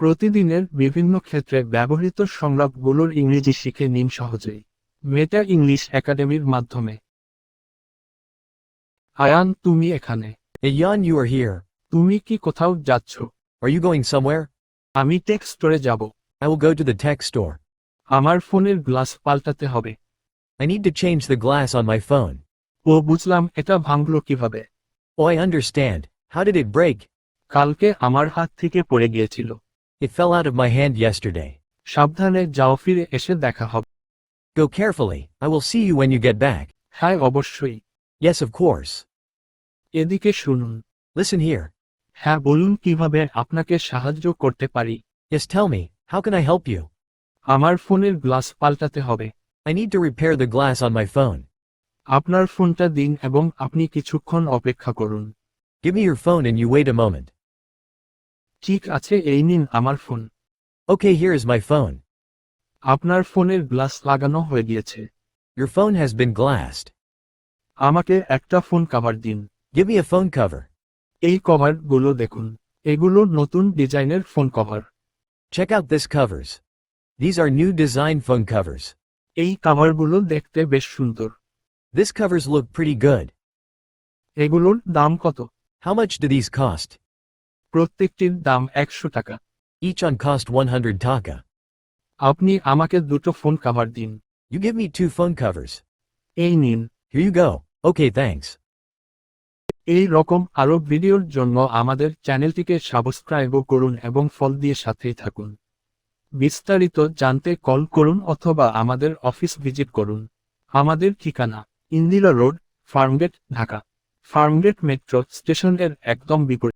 প্রতিদিনের বিভিন্ন ক্ষেত্রে ব্যবহৃত সংলাপগুলোর ইংরেজি শিখে নিন সহজেই মেটা ইংলিশ একাডেমির মাধ্যমে আয়ান তুমি এখানে you are here. তুমি কি কোথাও যাচ্ছ Are you going somewhere? আমি টেক্স স্টোরে যাব I will go to the tech store. আমার ফোনের গ্লাস পাল্টাতে হবে I need to change the glass on my phone. ও বুঝলাম এটা ভাঙলো কীভাবে Oh, I understand. How did it break? কালকে আমার হাত থেকে পড়ে গিয়েছিল It fell out of my hand yesterday. সাবধানে যাও ফিরে এসে দেখা হবে Go carefully. I will see you when you get back. হ্যাঁ অবশ্যই Yes, of course. এদিকে শুনুন Listen here. হ্যাঁ বলুন কিভাবে আপনাকে সাহায্য করতে পারি Yes, tell me, how can I help you? আমার ফোনের গ্লাস পাল্টাতে হবে I need to repair the glass on my phone. আপনার ফোনটা দিন এবং আপনি কিছুক্ষণ অপেক্ষা করুন Give me your phone and you wait a moment. ঠিক আছে এই নিন আমার phone Okay, here is my phone. আপনার ফোনের গ্লাস লাগানো হয়ে গিয়েছে Your phone has been glassed. আমাকে একটা ফোন কভার দিন Give me a phone cover. এই কভারগুলো দেখুন এগুলো নতুন ডিজাইনের phone cover Check out this covers. These are new design phone covers. এই কভারগুলো দেখতে বেশ সুন্দর This covers look pretty good. এগুলোর দাম কত How much do these cost? প্রত্যেকটির দাম একশো টাকা Each on cost 100 taka. আপনি আমাকে দুটো ফোন কভার দিন You give me two phone covers. এই নিন Here you go. Okay, thanks. এই রকম আরও ভিডিওর জন্য আমাদের চ্যানেলটিকে সাবস্ক্রাইবও করুন এবং ফল দিয়ে সাথেই থাকুন বিস্তারিত জানতে কল করুন অথবা আমাদের অফিস ভিজিট করুন আমাদের ঠিকানা ইন্দিরা রোড ফার্মগেট ঢাকা ফার্মগেট মেট্রো স্টেশনের একদম বিপরীত